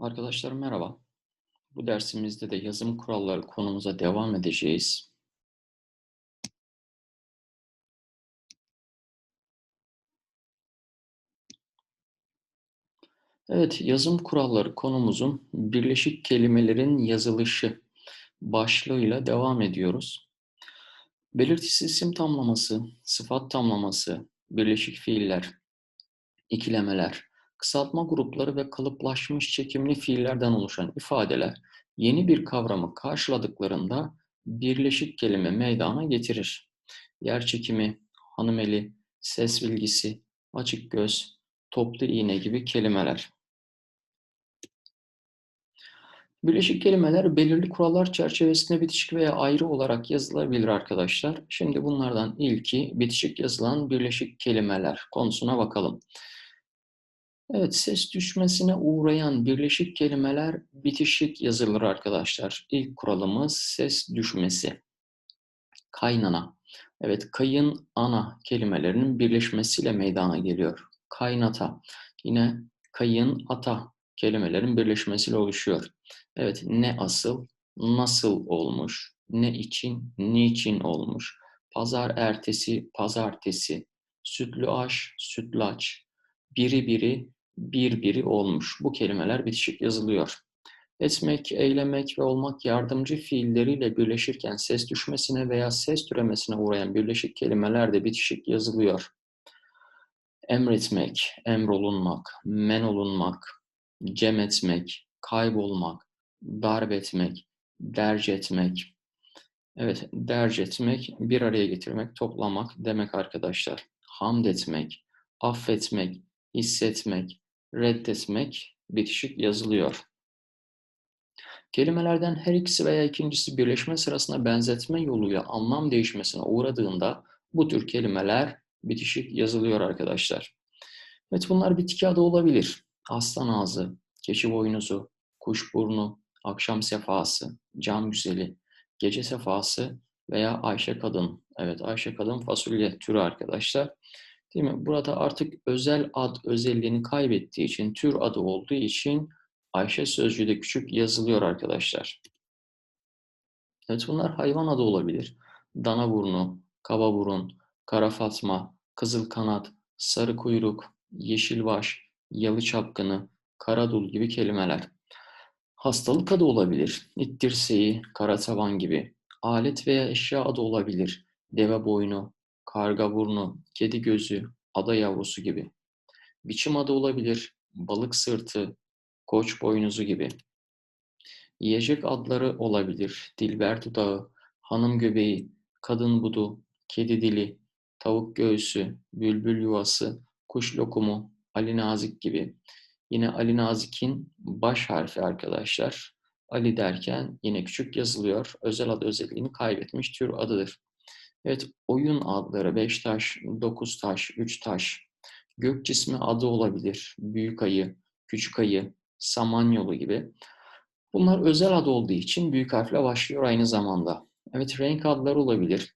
Arkadaşlar merhaba. Bu dersimizde de yazım kuralları konumuza devam edeceğiz. Evet, yazım kuralları konumuzun birleşik kelimelerin yazılışı başlığıyla devam ediyoruz. Belirtisiz isim tamlaması, sıfat tamlaması, birleşik fiiller, ikilemeler, kısaltma grupları ve kalıplaşmış çekimli fiillerden oluşan ifadeler yeni bir kavramı karşıladıklarında birleşik kelime meydana getirir. Yer çekimi, hanımeli, ses bilgisi, açık göz, toplu iğne gibi kelimeler. Birleşik kelimeler belirli kurallar çerçevesinde bitişik veya ayrı olarak yazılabilir arkadaşlar. Şimdi bunlardan ilki bitişik yazılan birleşik kelimeler konusuna bakalım. Evet, ses düşmesine uğrayan birleşik kelimeler bitişik yazılır arkadaşlar. İlk kuralımız ses düşmesi. Kaynana. Evet, kayın ana kelimelerinin birleşmesiyle meydana geliyor. Kaynata. Yine kayın ata kelimelerin birleşmesiyle oluşuyor. Evet, ne asıl, nasıl olmuş, ne için, niçin olmuş. Pazar ertesi, pazartesi. Sütlü aş, sütlaç. Biri biri, bir biri olmuş. Bu kelimeler bitişik yazılıyor. Etmek, eylemek ve olmak yardımcı fiilleriyle birleşirken ses düşmesine veya ses türemesine uğrayan birleşik kelimeler de bitişik yazılıyor. Emretmek, emrolunmak, men olunmak, cem etmek, kaybolmak, darp etmek, derc etmek. Evet, derc etmek, bir araya getirmek, toplamak demek arkadaşlar. Hamd etmek, affetmek, hissetmek, reddetmek bitişik yazılıyor. Kelimelerden her ikisi veya ikincisi birleşme sırasında benzetme yoluyla anlam değişmesine uğradığında bu tür kelimeler bitişik yazılıyor arkadaşlar. Evet bunlar bitki adı olabilir. Aslan ağzı, keçi boynuzu, kuş burnu, akşam sefası, cam güzeli, gece sefası veya Ayşe kadın. Evet Ayşe kadın fasulye türü arkadaşlar. Değil mi? Burada artık özel ad özelliğini kaybettiği için, tür adı olduğu için Ayşe sözcüğü de küçük yazılıyor arkadaşlar. Evet bunlar hayvan adı olabilir. Dana burnu, kaba burun, kara fatma, kızıl kanat, sarı kuyruk, yeşil baş, yalı çapkını, karadul gibi kelimeler. Hastalık adı olabilir. İt dirseği, kara tavan gibi. Alet veya eşya adı olabilir. Deve boynu, karga burnu, kedi gözü, ada yavrusu gibi. Biçim adı olabilir, balık sırtı, koç boynuzu gibi. Yiyecek adları olabilir, dilber dudağı, hanım göbeği, kadın budu, kedi dili, tavuk göğsü, bülbül yuvası, kuş lokumu, Ali Nazik gibi. Yine Ali Nazik'in baş harfi arkadaşlar. Ali derken yine küçük yazılıyor. Özel ad özelliğini kaybetmiş tür adıdır. Evet, oyun adları 5 taş, 9 taş, 3 taş. Gök cismi adı olabilir. Büyük ayı, küçük ayı, samanyolu gibi. Bunlar özel ad olduğu için büyük harfle başlıyor aynı zamanda. Evet, renk adları olabilir.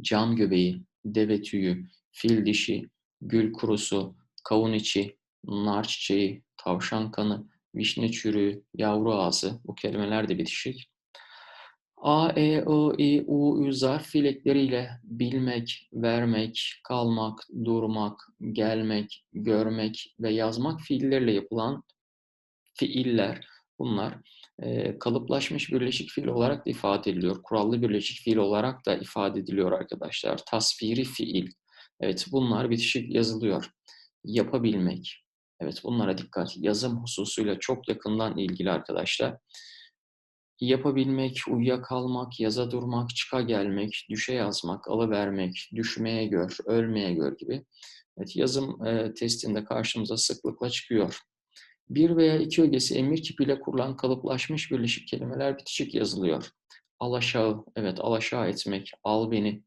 Cam göbeği, deve tüyü, fil dişi, gül kurusu, kavun içi, nar çiçeği, tavşan kanı, vişne çürüğü, yavru ağzı bu kelimeler de bitişik. A, E, I, I, U, Ü zarf fiillekleriyle bilmek, vermek, kalmak, durmak, gelmek, görmek ve yazmak fiilleriyle yapılan fiiller bunlar e, kalıplaşmış birleşik fiil olarak da ifade ediliyor. Kurallı birleşik fiil olarak da ifade ediliyor arkadaşlar. Tasviri fiil. Evet bunlar bitişik yazılıyor. Yapabilmek. Evet bunlara dikkat. Yazım hususuyla çok yakından ilgili arkadaşlar yapabilmek, uyuyakalmak, yaza durmak, çıka gelmek, düşe yazmak, alıvermek, düşmeye gör, ölmeye gör gibi. Evet, yazım e, testinde karşımıza sıklıkla çıkıyor. Bir veya iki ögesi emir kipiyle kurulan kalıplaşmış birleşik kelimeler bitişik yazılıyor. Alaşağı, evet alaşağı etmek, al beni,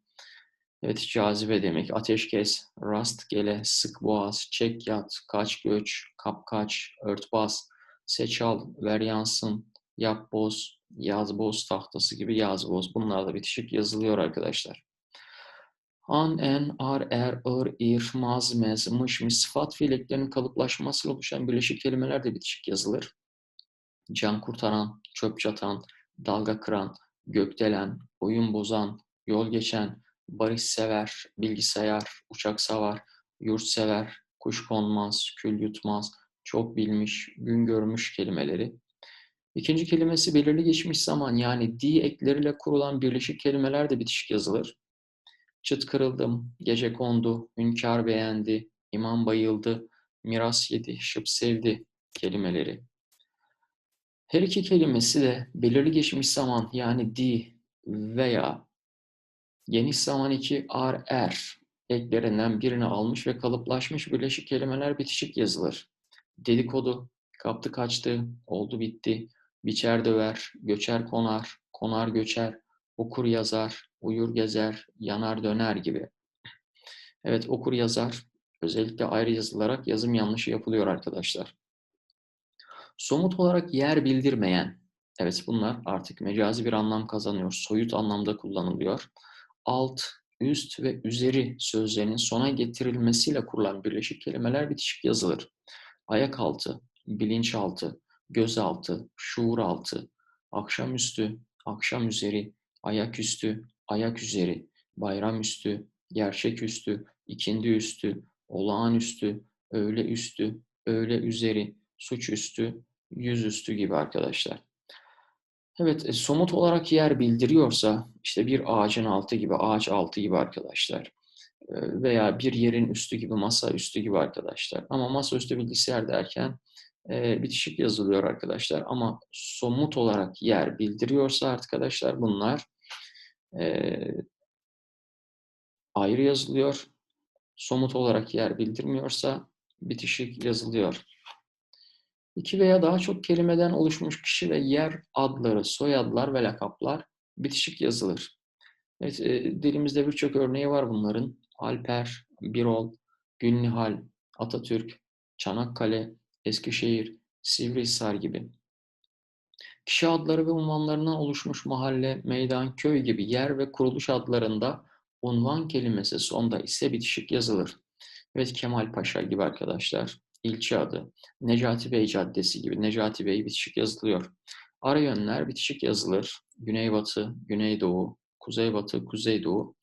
evet cazibe demek, ateşkes, rastgele, sık boğaz, çek yat, kaç göç, kapkaç, örtbas, seç al, ver yansın, yap boz, yaz boz tahtası gibi yaz boz. Bunlar da bitişik yazılıyor arkadaşlar. An, en, ar, er, ır, ir, maz, mez, mış, mis, sıfat fiileklerinin kalıplaşmasıyla oluşan birleşik kelimeler de bitişik yazılır. can kurtaran, çöp çatan, dalga kıran, gökdelen, oyun bozan, yol geçen, barış sever, bilgisayar, uçak savar, yurt sever, kuş konmaz, kül yutmaz, çok bilmiş, gün görmüş kelimeleri. İkinci kelimesi belirli geçmiş zaman yani di ekleriyle kurulan birleşik kelimeler de bitişik yazılır. Çıt kırıldım, gece kondu, hünkâr beğendi, imam bayıldı, miras yedi, şıp sevdi kelimeleri. Her iki kelimesi de belirli geçmiş zaman yani di veya geniş zaman iki ar er eklerinden birini almış ve kalıplaşmış birleşik kelimeler bitişik yazılır. Dedikodu, kaptı kaçtı, oldu bitti, biçer döver, göçer konar, konar göçer, okur yazar, uyur gezer, yanar döner gibi. Evet okur yazar özellikle ayrı yazılarak yazım yanlışı yapılıyor arkadaşlar. Somut olarak yer bildirmeyen, evet bunlar artık mecazi bir anlam kazanıyor, soyut anlamda kullanılıyor. Alt, üst ve üzeri sözlerinin sona getirilmesiyle kurulan birleşik kelimeler bitişik yazılır. Ayak altı, bilinçaltı, gözaltı, şuur altı, akşamüstü, akşam üzeri, ayaküstü, ayak üzeri, bayramüstü, gerçeküstü, ikindi üstü, olağanüstü, öğle üstü, öğle üzeri, suçüstü, yüzüstü gibi arkadaşlar. Evet, e, somut olarak yer bildiriyorsa işte bir ağacın altı gibi, ağaç altı gibi arkadaşlar. E, veya bir yerin üstü gibi, masa üstü gibi arkadaşlar. Ama masa üstü bilgisayar derken e, bitişik yazılıyor arkadaşlar. Ama somut olarak yer bildiriyorsa arkadaşlar bunlar e, ayrı yazılıyor. Somut olarak yer bildirmiyorsa bitişik yazılıyor. İki veya daha çok kelimeden oluşmuş kişi ve yer adları, soyadlar ve lakaplar bitişik yazılır. Evet, e, dilimizde birçok örneği var bunların. Alper, Birol, Gülnihal, Atatürk, Çanakkale, Eskişehir, Sivrihisar gibi. Kişi adları ve unvanlarından oluşmuş mahalle, meydan, köy gibi yer ve kuruluş adlarında unvan kelimesi sonda ise bitişik yazılır. Evet Kemal Paşa gibi arkadaşlar ilçe adı, Necati Bey Caddesi gibi Necati Bey bitişik yazılıyor. Ara yönler bitişik yazılır. Güneybatı, Güneydoğu, Kuzeybatı, Kuzeydoğu.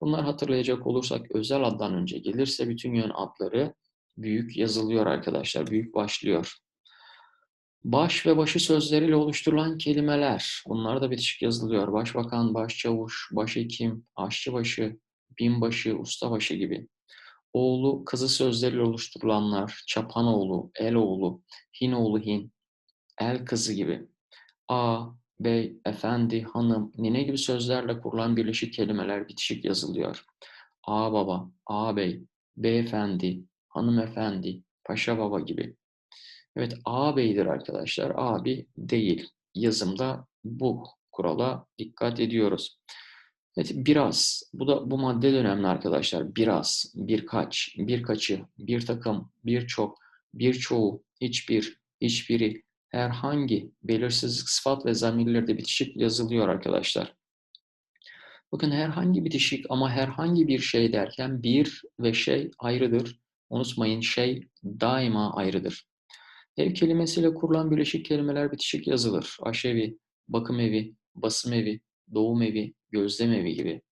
Bunlar hatırlayacak olursak özel addan önce gelirse bütün yön adları büyük yazılıyor arkadaşlar. Büyük başlıyor. Baş ve başı sözleriyle oluşturulan kelimeler. Bunlar da bitişik yazılıyor. Başbakan, başçavuş, başhekim, aşçıbaşı, binbaşı, ustabaşı gibi oğlu, kızı sözleriyle oluşturulanlar, çapanoğlu, eloğlu, hinoğlu hin, el kızı gibi. A, bey, efendi, hanım, nine gibi sözlerle kurulan birleşik kelimeler bitişik yazılıyor. A baba, A bey, beyefendi, hanımefendi, paşa baba gibi. Evet, A beydir arkadaşlar. Abi değil. Yazımda bu kurala dikkat ediyoruz. Evet, biraz. Bu da bu madde de önemli arkadaşlar. Biraz, birkaç, birkaçı, bir takım, birçok, birçoğu, hiçbir, hiçbiri, herhangi belirsizlik sıfat ve zamirlerde bitişik yazılıyor arkadaşlar. Bakın herhangi bitişik ama herhangi bir şey derken bir ve şey ayrıdır. Unutmayın şey daima ayrıdır. Ev kelimesiyle kurulan birleşik kelimeler bitişik yazılır. Aşevi, bakım evi, basım evi, doğum evi, gözlem evi gibi.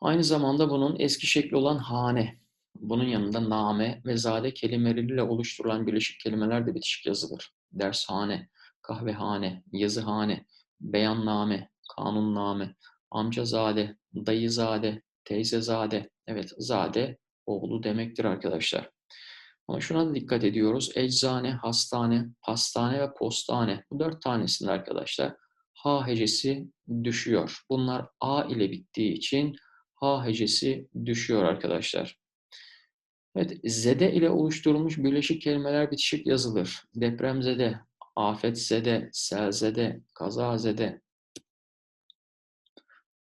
Aynı zamanda bunun eski şekli olan hane, bunun yanında name ve zade kelimeleriyle oluşturulan birleşik kelimeler de bitişik yazılır. Dershane, kahvehane, yazıhane, beyanname, kanunname, amcazade, dayızade, teyzezade. Evet, zade oğlu demektir arkadaşlar. Ama şuna da dikkat ediyoruz. Eczane, hastane, pastane ve postane. Bu dört tanesinde arkadaşlar H hecesi düşüyor. Bunlar A ile bittiği için H hecesi düşüyor arkadaşlar. Evet, zede ile oluşturulmuş birleşik kelimeler bitişik yazılır. Depremzede, afetzede, selzede, kazazede.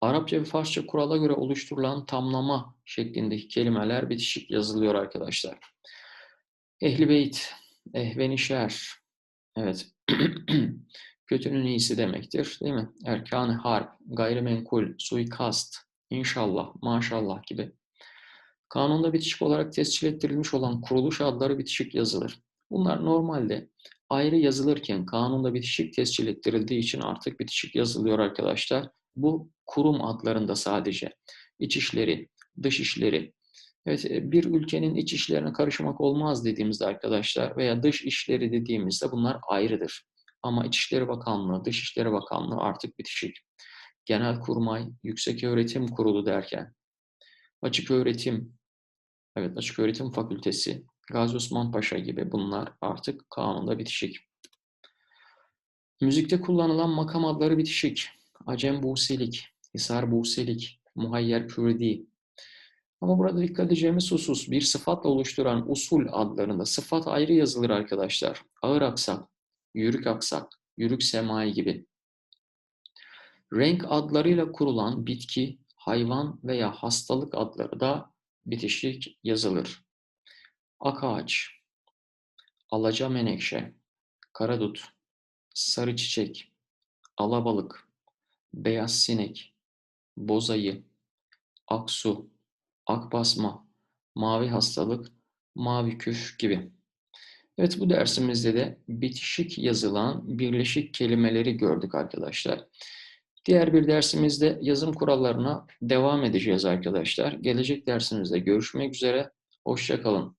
Arapça ve Farsça kurala göre oluşturulan tamlama şeklindeki kelimeler bitişik yazılıyor arkadaşlar. Ehli beyt, ehvenişer. Evet. kötünün iyisi demektir değil mi? Erkan-ı harp, gayrimenkul, suikast, inşallah, maşallah gibi. Kanunda bitişik olarak tescil ettirilmiş olan kuruluş adları bitişik yazılır. Bunlar normalde ayrı yazılırken kanunda bitişik tescil ettirildiği için artık bitişik yazılıyor arkadaşlar. Bu kurum adlarında sadece. İç işleri, dış işleri. Evet, e, bir ülkenin iç işlerine karışmak olmaz dediğimizde arkadaşlar veya dış işleri dediğimizde bunlar ayrıdır. Ama İçişleri Bakanlığı, Dışişleri Bakanlığı artık bitişik. Genelkurmay, Yükseköğretim Kurulu derken, Açık Öğretim, evet Açık Öğretim Fakültesi, Gazi Osman Paşa gibi bunlar artık kanunda bitişik. Müzikte kullanılan makam adları bitişik. Acem Buselik, Hisar Buselik, Muhayyer Kürdi. Ama burada dikkat edeceğimiz husus bir sıfatla oluşturan usul adlarında sıfat ayrı yazılır arkadaşlar. Ağır aksak, yürük aksak, yürük semai gibi. Renk adlarıyla kurulan bitki, hayvan veya hastalık adları da bitişik yazılır. Ak ağaç, alaca menekşe, karadut, sarı çiçek, alabalık, beyaz sinek, bozayı, aksu, akbasma, mavi hastalık, mavi küf gibi. Evet bu dersimizde de bitişik yazılan birleşik kelimeleri gördük arkadaşlar. Diğer bir dersimizde yazım kurallarına devam edeceğiz arkadaşlar. Gelecek dersimizde görüşmek üzere. Hoşçakalın.